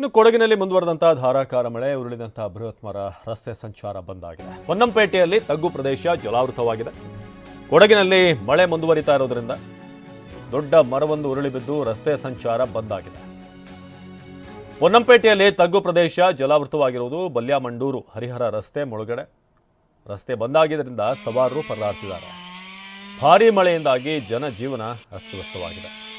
ಇನ್ನು ಕೊಡಗಿನಲ್ಲಿ ಮುಂದುವರೆದಂತಹ ಧಾರಾಕಾರ ಮಳೆ, ಉರುಳಿದಂತಹ ಬೃಹತ್ ಮರ, ರಸ್ತೆ ಸಂಚಾರ ಬಂದ್ ಆಗಿದೆ. ಹೊನ್ನಂಪೇಟೆಯಲ್ಲಿ ತಗ್ಗು ಪ್ರದೇಶ ಜಲಾವೃತವಾಗಿದೆ. ಕೊಡಗಿನಲ್ಲಿ ಮಳೆ ಮುಂದುವರಿತಾ ಇರೋದ್ರಿಂದ ದೊಡ್ಡ ಮರವೊಂದು ಉರುಳಿ ಬಿದ್ದು ರಸ್ತೆ ಸಂಚಾರ ಬಂದ್ ಆಗಿದೆ. ಹೊನ್ನಂಪೇಟೆಯಲ್ಲಿ ತಗ್ಗು ಪ್ರದೇಶ ಜಲಾವೃತವಾಗಿರುವುದು ಬಲ್ಯಾಮಂಡೂರು, ಹರಿಹರ ರಸ್ತೆ ಮುಳುಗಡೆ. ರಸ್ತೆ ಬಂದಾಗಿದ್ದರಿಂದ ಸವಾರರು ಪರದಾಡ್ತಿದ್ದಾರೆ. ಭಾರೀ ಮಳೆಯಿಂದಾಗಿ ಜನಜೀವನ ಅಸ್ತವ್ಯಸ್ತವಾಗಿದೆ.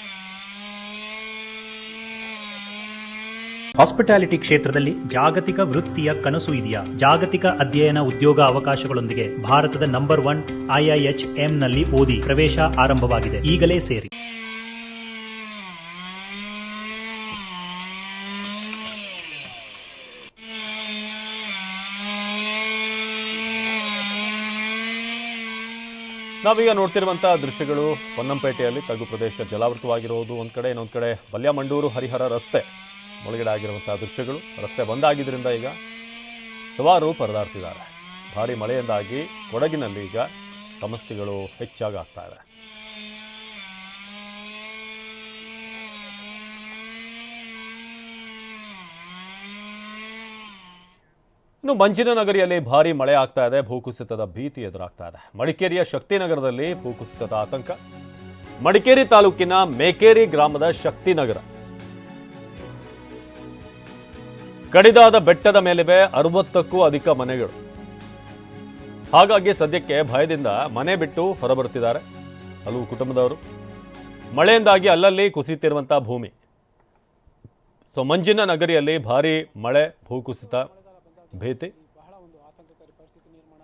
ಹಾಸ್ಪಿಟಾಲಿಟಿ ಕ್ಷೇತ್ರದಲ್ಲಿ ಜಾಗತಿಕ ವೃತ್ತಿಯ ಕನಸು ಇದೆಯಾ? ಜಾಗತಿಕ ಅಧ್ಯಯನ ಉದ್ಯೋಗ ಅವಕಾಶಗಳೊಂದಿಗೆ ಭಾರತದ ನಂಬರ್ ಒನ್ ಐಐಎಚ್ನಲ್ಲಿ ಓದಿ ಪ್ರವೇಶ ಆರಂಭವಾಗಿದೆ. ಈಗಲೇ ಸೇರಿ. ನಾವೀಗ ನೋಡ್ತಿರುವಂತಹ ದೃಶ್ಯಗಳು ಹೊನ್ನಂಪೇಟೆಯಲ್ಲಿ ತಗ್ಗು ಪ್ರದೇಶ ಜಲಾವೃತವಾಗಿರುವುದು ಒಂದ್ ಕಡೆ ಇನ್ನೊಂದ್ ಕಡೆ ಬಲ್ಯಮಂಡೂರು ಹರಿಹರ ರಸ್ತೆ. ಮುಳುಗಡೆ ಆಗಿರುವಂತಹ ದೃಶ್ಯಗಳು ರಸ್ತೆ ಬಂದಾಗಿದ್ದರಿಂದ ಈಗ ಸುಮಾರು ಪರದಾಡ್ತಿದ್ದಾರೆ. ಭಾರಿ ಮಳೆಯಿಂದಾಗಿ ಕೊಡಗಿನಲ್ಲಿ ಈಗ ಸಮಸ್ಯೆಗಳು ಹೆಚ್ಚಾಗಿ ಆಗ್ತಾ ಇದೆ. ಇನ್ನು ಮಂಜಿನನಗರಿಯಲ್ಲಿ ಭಾರಿ ಮಳೆ ಆಗ್ತಾ ಇದೆ. ಭೂಕುಸಿತದ ಭೀತಿ ಎದುರಾಗ್ತಾ ಇದೆ. ಮಡಿಕೇರಿಯ ಶಕ್ತಿನಗರದಲ್ಲಿ ಭೂಕುಸಿತದ ಆತಂಕ. ಮಡಿಕೇರಿ ತಾಲೂಕಿನ ಮೇಕೇರಿ ಗ್ರಾಮದ ಶಕ್ತಿನಗರ ಕಡಿದಾದ ಬೆಟ್ಟದ ಮೇಲಿವೆ ಅರವತ್ತಕ್ಕೂ ಅಧಿಕ ಮನೆಗಳು. ಹಾಗಾಗಿ ಸದ್ಯಕ್ಕೆ ಭಯದಿಂದ ಮನೆ ಬಿಟ್ಟು ಹೊರಬರುತ್ತಿದ್ದಾರೆ ಹಲವು ಕುಟುಂಬದವರು. ಮಳೆಯಿಂದಾಗಿ ಅಲ್ಲಲ್ಲಿ ಕುಸಿಯುತ್ತಿರುವಂಥ ಭೂಮಿ. ಸೊ ಮಂಜಿನ ನಗರಿಯಲ್ಲಿ ಭಾರಿ ಮಳೆ, ಭೂಕುಸಿತ, ಭೀತಿ.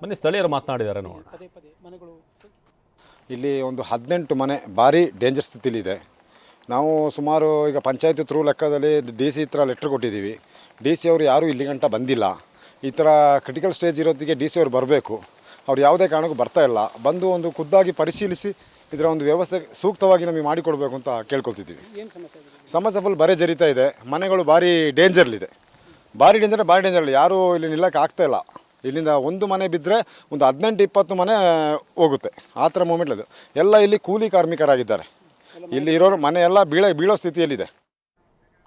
ಮನೆ ಸ್ಥಳೀಯರು ಮಾತನಾಡಿದ್ದಾರೆ ನೋಡೋಣ. ಇಲ್ಲಿ ಒಂದು ಹದಿನೆಂಟು ಮನೆ ಭಾರಿ ಡೇಂಜರ್ ಸ್ಥಿತಿಲಿದೆ ನಾವು ಸುಮಾರು ಈಗ ಪಂಚಾಯತಿ ಥ್ರೂ ಲೆಕ್ಕದಲ್ಲಿ ಡಿ ಸಿ ಹತ್ರ ಲೆಟ್ರ್ ಕೊಟ್ಟಿದ್ದೀವಿ. ಡಿ ಸಿ ಅವರು ಯಾರೂ ಇಲ್ಲಿ ಗಂಟ ಬಂದಿಲ್ಲ. ಈ ಥರ ಕ್ರಿಟಿಕಲ್ ಸ್ಟೇಜ್ ಇರೋದಕ್ಕೆ ಡಿ ಸಿ ಅವರು ಬರಬೇಕು. ಅವ್ರು ಯಾವುದೇ ಕಾರಣಕ್ಕೂ ಬರ್ತಾ ಇಲ್ಲ. ಬಂದು ಒಂದು ಖುದ್ದಾಗಿ ಪರಿಶೀಲಿಸಿ ಇದರ ಒಂದು ವ್ಯವಸ್ಥೆ ಸೂಕ್ತವಾಗಿ ನಮಗೆ ಮಾಡಿಕೊಡ್ಬೇಕು ಅಂತ ಕೇಳ್ಕೊಳ್ತಿದ್ದೀವಿ. ಸಮಸ್ಯೆ ಫುಲ್ ಬರೆ ಜರಿತಾ ಇದೆ. ಮನೆಗಳು ಭಾರಿ ಡೇಂಜರ್ಲಿದೆ ಭಾರಿ ಡೇಂಜರ್ ಭಾರಿ ಡೇಂಜರ್ ಯಾರೂ ಇಲ್ಲಿ ನಿಲ್ಲಕ್ಕೆ ಆಗ್ತಾ ಇಲ್ಲ. ಇಲ್ಲಿಂದ ಒಂದು ಮನೆ ಬಿದ್ದರೆ ಒಂದು ಹದಿನೆಂಟು ಇಪ್ಪತ್ತು ಮನೆ ಹೋಗುತ್ತೆ. ಆ ಥರ ಮೂಮೆಂಟ್ ಅದು ಎಲ್ಲ ಇಲ್ಲಿ ಕೂಲಿ ಕಾರ್ಮಿಕರಾಗಿದ್ದಾರೆ. ಇಲ್ಲಿ ಇರೋರು ಮನೆ ಎಲ್ಲ ಬೀಳ ಬೀಳೋ ಸ್ಥಿತಿಯಲ್ಲಿದೆ.